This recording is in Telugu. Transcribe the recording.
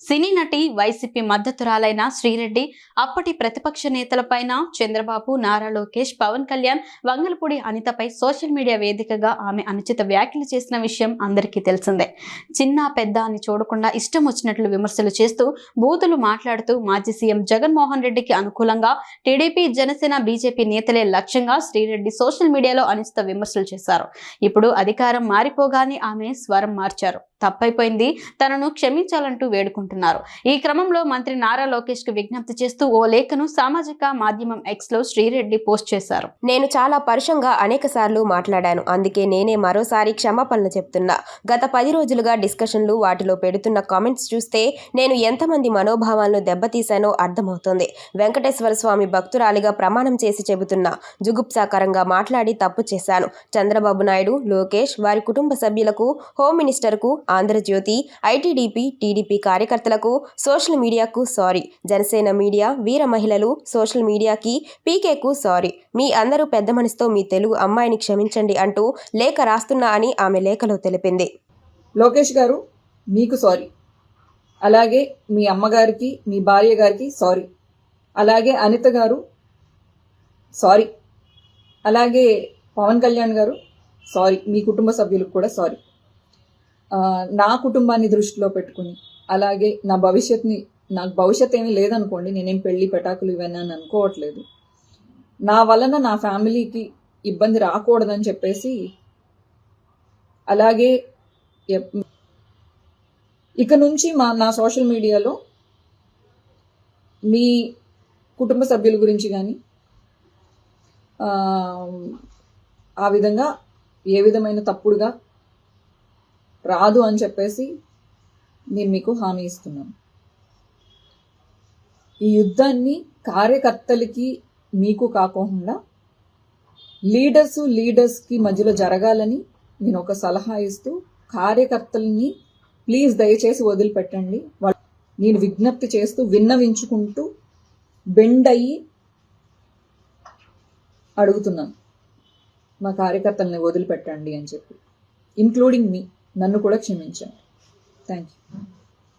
సినీ నటి వైసీపీ మద్దతురాలైన శ్రీరెడ్డి అప్పటి ప్రతిపక్ష నేతలపైన చంద్రబాబు నారా లోకేష్ పవన్ కళ్యాణ్ వంగలపూడి అనితపై సోషల్ మీడియా వేదికగా ఆమె అనుచిత వ్యాఖ్యలు చేసిన విషయం అందరికీ తెలిసిందే. చిన్న పెద్ద అని చూడకుండా ఇష్టం వచ్చినట్లు విమర్శలు చేస్తూ బూతులు మాట్లాడుతూ మాజీ సీఎం జగన్మోహన్ రెడ్డికి అనుకూలంగా టీడీపీ జనసేన బీజేపీ నేతలే లక్ష్యంగా శ్రీరెడ్డి సోషల్ మీడియాలో అనుచిత విమర్శలు చేశారు. ఇప్పుడు అధికారం మారిపోగానే ఆమె స్వరం మార్చారు. తప్పైపోయింది. తనను క్షమించాలంటూ వేడుకుంటున్నారు ఈ క్రమంలో మంత్రి నారా లోకేష్కు విజ్ఞప్తి చేస్తూ ఓ లేఖను సామాజిక మాధ్యమం ఎక్స్లో శ్రీరెడ్డి పోస్ట్ చేశారు. నేను చాలా పరుషంగా అనేక సార్లు మాట్లాడాను. అందుకే నేనే మరోసారి క్షమాపణలు చెప్తున్నా. గత పది రోజులుగా డిస్కషన్లు వాటిలో పెడుతున్న కామెంట్స్ చూస్తే నేను ఎంతమంది మనోభావాలను దెబ్బతీశానో అర్థమవుతుంది. వెంకటేశ్వర స్వామి భక్తురాలిగా ప్రమాణం చేసి చెబుతున్నా జుగుప్సాకరంగా మాట్లాడి తప్పు చేశాను. చంద్రబాబు నాయుడు లోకేష్ వారి కుటుంబ సభ్యులకు హోమ్ మినిస్టర్కు ఆంధ్రజ్యోతి ఐటీడీపీ టీడీపీ కార్యకర్తలకు సోషల్ మీడియాకు సారీ. జనసేన మీడియా వీర మహిళలు సోషల్ మీడియాకి పీకేకు సారీ. మీ అందరూ పెద్ద మనసుతో మీ తెలుగు అమ్మాయిని క్షమించండి అంటూ లేఖ రాస్తున్నా అని ఆమె లేఖలో తెలిపింది. లోకేష్ గారు మీకు సారీ. అలాగే మీ అమ్మగారికి మీ భార్య గారికి సారీ. అలాగే అనిత గారు సారీ. అలాగే పవన్ కళ్యాణ్ గారు సారీ. మీ కుటుంబ సభ్యులకు కూడా సారీ. నా కుటుంబాన్ని దృష్టిలో పెట్టుకుని అలాగే నా భవిష్యత్ని నాకు భవిష్యత్ ఏమీ లేదనుకోండి నేనేం పెళ్ళి పెటాకులు ఇవన్నీ అని అనుకోవట్లేదు. నా వలన నా ఫ్యామిలీకి ఇబ్బంది రాకూడదని చెప్పేసి అలాగే ఎప్- ఇక నుంచి మా నా సోషల్ మీడియాలో మీ కుటుంబ సభ్యుల గురించి కానీ ఆ విధంగా ఏ విధమైన తప్పుడుగా రాదు అని చెప్పేసి నేను మీకు హామీ ఇస్తున్నాను. ఈ యుద్ధాన్ని కార్యకర్తలకి మీకు కాకుండా లీడర్స్ లీడర్స్కి మధ్యలో జరగాలని నేను ఒక సలహా ఇస్తూ కార్యకర్తలని ప్లీజ్ దయచేసి వదిలిపెట్టండి. వాళ్ళ నేను విజ్ఞప్తి చేస్తూ విన్నవించుకుంటూ బెండ్ అయ్యి అడుగుతున్నాను. మా కార్యకర్తల్ని వదిలిపెట్టండి అని చెప్పి. ఇంక్లూడింగ్ మీ నన్ను కూడా క్షమించండి. Thank you.